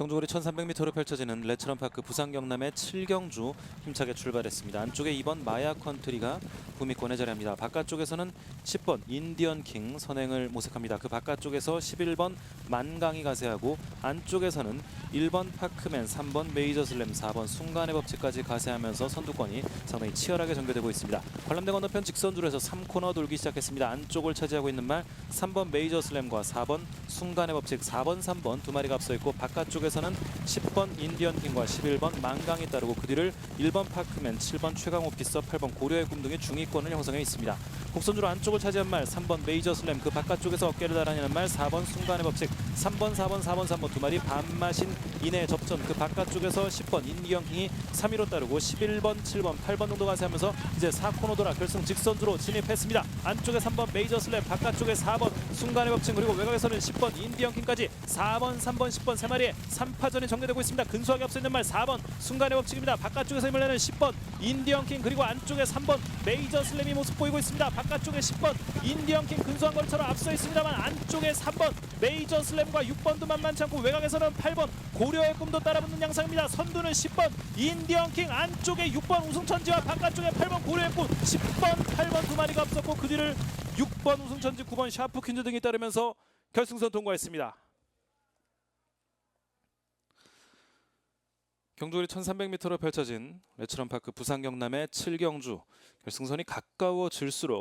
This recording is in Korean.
경주거리 1300m로 펼쳐지는 레츠런파크 부산 경남의 7경주 힘차게 출발했습니다. 안쪽에 2번 마야 컨트리가 구미권에 자리합니다. 바깥쪽에서는 10번 인디언 킹 선행을 모색합니다. 그 바깥쪽에서 11번 만강이 가세하고 안쪽에서는 1번 파크맨, 3번 메이저 슬램, 4번 순간의 법칙까지 가세하면서 선두권이 상당히 치열하게 전개되고 있습니다. 관람대 건너편 직선주로 해서 3코너 돌기 시작했습니다. 안쪽을 차지하고 있는 말 3번 메이저 슬램과 4번 순간의 법칙, 4번, 3번 두 마리가 앞서 있고 바깥쪽에 서는 10번 인디언 킹과 11번 만강이 따르고 그 뒤를 1번 파크맨, 7번 최강호 피서, 8번 고려의 꿈 등이 중위권을 형성해 있습니다. 곡선주로 안쪽을 차지한 말 3번 메이저 슬램 그 바깥쪽에서 어깨를 달아내는 말 4번 순간의 법칙 3번 4번 4번 3번 두 마리 반마신 이내 접전 그 바깥쪽에서 10번 인디언 킹이 3위로 따르고 11번 7번 8번 정도 가세하면서 이제 4코너 돌아 결승 직선주로 진입했습니다. 안쪽에 3번 메이저 슬램 바깥쪽에 4번 순간의 법칙 그리고 외곽에서는 10번 인디언 킹까지 4번 3번 10번 세 마리의 3파전이 전개되고 있습니다. 근소하게 있는 말 4번 순간의 법칙입니다. 바깥쪽에서 힘을 내는 10번 인디언 킹 그리고 안쪽에 3번 메이저 슬램이 모습 보이고 있습니다. 바깥쪽에 10번 인디언 킹 근소한 거리처럼 앞서 있습니다만 안쪽에 3번 메이저 슬램과 6번도 만만치 않고 외곽에서는 8번 고려의 꿈도 따라붙는 양상입니다. 선두는 10번 인디언 킹 안쪽에 6번 우승천지와 바깥쪽에 8번 고려의 꿈 10번 8번 두 마리가 앞섰고 그 뒤를 6번 우승천지 9번 샤프 퀸즈 등이 따르면서 결승선 통과했습니다. 경주거리 1300m로 펼쳐진 레츠런파크 부산 경남의 7경주 결승선이 가까워질수록